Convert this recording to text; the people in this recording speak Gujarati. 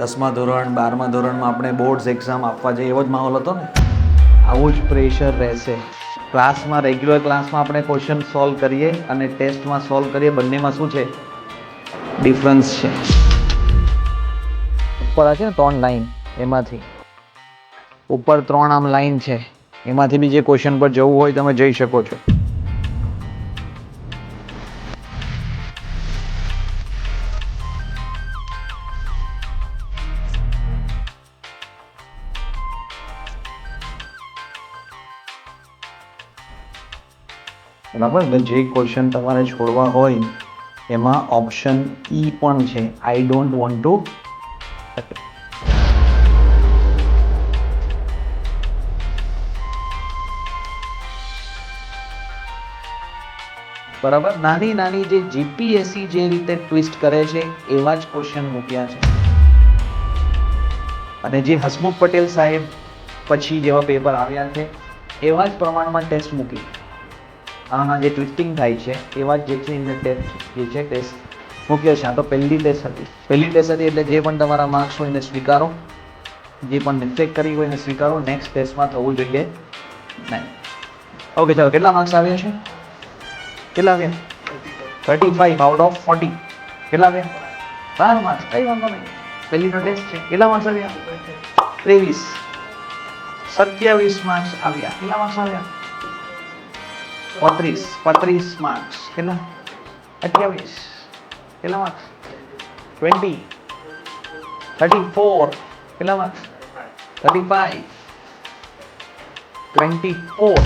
દસમા ધોરણ, બારમા ધોરણમાં આપણે બોર્ડ્સ એક્ઝામ આપવા જઈએ, એવો જ માહોલ હતો ને? આવું જ પ્રેશર રહેશે. ક્લાસમાં રેગ્યુલર ક્લાસમાં આપણે ક્વેશ્ચન સોલ્વ કરીએ અને ટેસ્ટમાં સોલ્વ કરીએ, બંનેમાં શું છે? ડિફરન્સ છે. ઉપર છે ને ત્રણ લાઈન એમાંથી. ઉપર ત્રણ આમ લાઈન છે. એમાંથી બી જે ક્વેશ્ચન પર જવું હોય, તમે જઈ શકો છો. બરાબર? જે ક્વેશ્ચન તમારે છોડવા હોય, એમાં ઓપ્શન ઈ પણ છે. આઈ ડોન્ટ વોન્ટ ટુ બરાબર? નાની નાની જે જીપીએસસી જે રીતે ટ્વિસ્ટ કરે છે, એવા જ ક્વેશ્ચન મૂક્યા છે. અને જે હસમુખ પટેલ સાહેબ પછી જેવા પેપર આવ્યા છે, એવા જ પ્રમાણમાં ટેસ્ટ મૂકી. આમાં જે ટ્વિસ્ટિંગ થાય છે. એવા જ છે એને ટેસ્ટ જે છે ટેસ્ટ મૂક્યો છે આ તો પહેલી ટેસ્ટ હતી. પહેલી ટેસ્ટ હતી એટલે જે પણ તમારા માર્ક્સ હોય એને સ્વીકારો. જે પણ મિસ્ટેક કરી હોય એને સ્વીકારો. નેક્સ્ટ ટેસ્ટમાં થવું જોઈએ નહીં. ઓકે ચાલો. કેટલા માર્ક્સ આવ્યા છે? કેટલા આવ્યા? Thirty five out of forty કેટલા આવ્યા? બાર માર્ક્સ કઈ વાંધો નહીં. પહેલીનો ટેસ્ટ છે. કેટલા માર્ક્સ આવ્યા? ત્રેવીસ. સત્યાવીસ માર્ક્સ આવ્યા. કેટલા માર્ક્સ આવ્યા? Patris, Patris Max, kena, Atiya Max, kena Max, twenty, thirty four, kena Max, thirty five, twenty four.